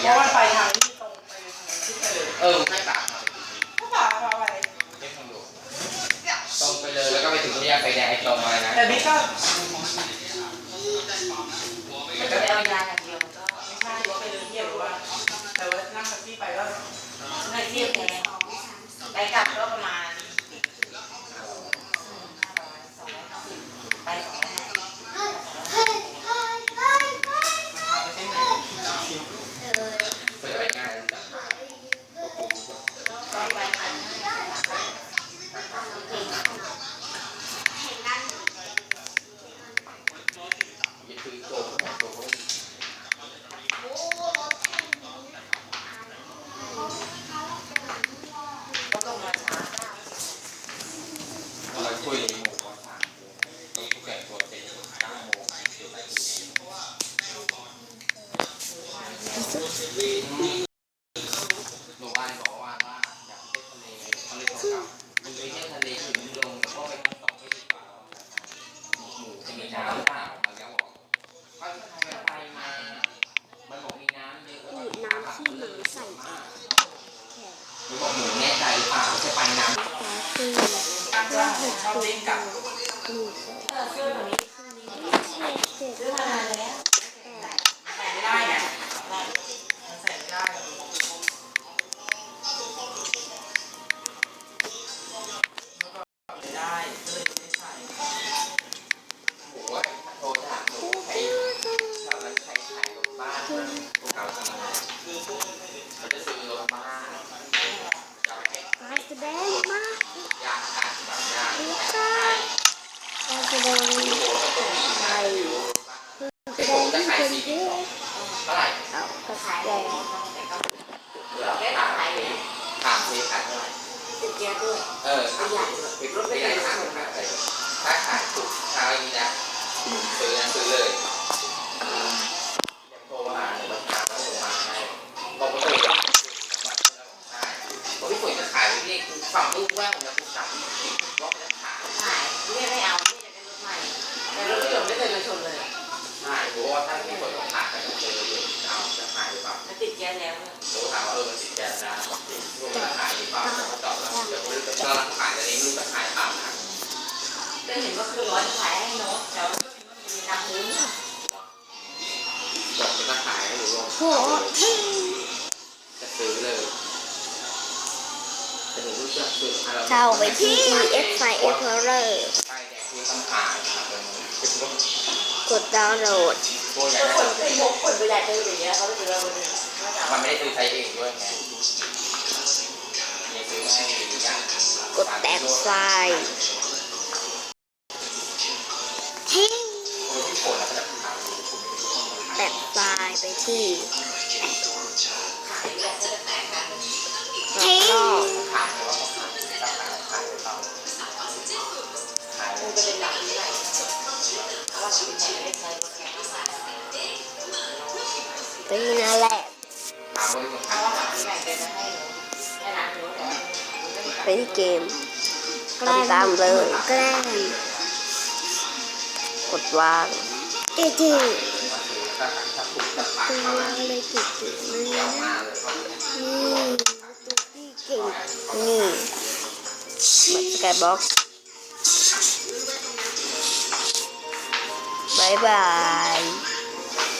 เพราะมันไปทางที่ตรงไปทางที่ไปเลยเออให้ปากมาก็ป่าพาไปเรียกทางด่วนตรงไปเลยแล้วก็ไปถึงสี่แยกไฟแดงไอ้ตรงมาเลยนะแต่บิ๊กก็มันจะไปเอายาอย่างเดียวมันก็ไม่ใช่ว่าไปเดินเที่ยวหรือว่าแต่ว่านั่งแท็กซี่ไปก็ไม่เที่ยวแพงไปกลับก็ประมาณไปสองร้อย มันพาไปเส้นไหน เปิดไปง่ายจัดมา ก็ไปพัน อย่าคือโตเขาบอกโตเขาไม่ดี ก็ต้องมาช้า เราคุยในหมู่ก่อนสามต้องทุกแก่ตัวเสร็จเก้าโมงคือไปถึง หมู่บ้านบอกว่าว่าอยากไปทะเลเขาเลยต้องกลับมึงไปเที่ยวทะเลถึงมึงลงก็ไปทั้งสองไม่ดีกว่าหมู่จะมีน้ำหรือเปล่ามันแล้วบอกว่าถ้าทำไปมา มันบอกมีน้ำเยอะดูดน้ำที่หมาใส่แขนหรือบอกหมูแน่ใจหรือเปล่าจะไปน้ำแต่คือตั้งว่าชอบเล่นกับหนูเสื้อตัวนี้เช็ดเจ็บซื้อมานานแล้ว ได้ก็เลยไม่ใส่หมูว่าโทรถามหมูใครชาวนั้นใครขายรถบ้านพวกเขาทำอะไรเขาจะซื้อรถบ้านจะไปให้การแสดงมากยางอากาศบางอย่างดีค่ะการแสดงไทยแสดงที่คนเยอะเท่าไหร่เอาการแดง ด้วยเออถามปิดรถไม่ได้ถามถ้าขายถูกขางนี้นะซื้อนะซื้อเลยโทรมาหรือว่าถามแล้วหนูมาให้บอกว่าเคยบอกพี่ฝนจะขายนี่ฝั่งลูกว่ผมจะ สแล้วเนี่ยผมถามว่าเออมันติดแก๊สนะลูกจะขายหรือเปล่าเขาตอบแล้วเดี๋ยวลูกจะขายแต่นี้ลูกจะขายตามนะก็เห็นว่าคือร้อยขายให้โน้ตแต่ว่ามีน้ำพื้นบอกจะขายให้หรือลงโหทึ่งจะซื้อเลยแต่หนูรู้จักซื้อเข้าไปที่ X f i Explorer ใช่แดกที่ต้องขายครับเป็นรถกดดาวน์โหลด ตัวใหญ่ก็คนไอ้พวกคนไปใหญ่ซื้ออย่างเงี้ยเขาไปซื้อเราคนนึงไม่เอามันไม่ได้ซื้อใช้เองด้วยไงยังซื้อให้อย่างกดแตกไฟล์ทิ้งคนที่โผล่แล้วก็จะขายแตกไฟล์ไปที่ขายแล้วจะแตกกันทิ้งขายแต่ว่าเขาขายถ้าขายขายหรือเปล่าขายมันจะเป็นหลักที่ไหนเพราะว่าเป็นแม่ไม่ได้ใช้รถแข่งมากตีนั่นแหละถามว่าเพราะว่าหลักที่ไหน เป็นจะให้หนูให้ร้านหนูแต่ว่ามันไม่ได้ไปที่เกมทำตามเลย แกล้งกดวางเอ๊ะจริงถ้าถ้าถูกจะขายตัวเข้ามาอะไรติดอยู่นี่เดี๋ยวมาเลยนี่ตัวที่เก่งนี่บัตรสกายบ็อกซ์บายบาย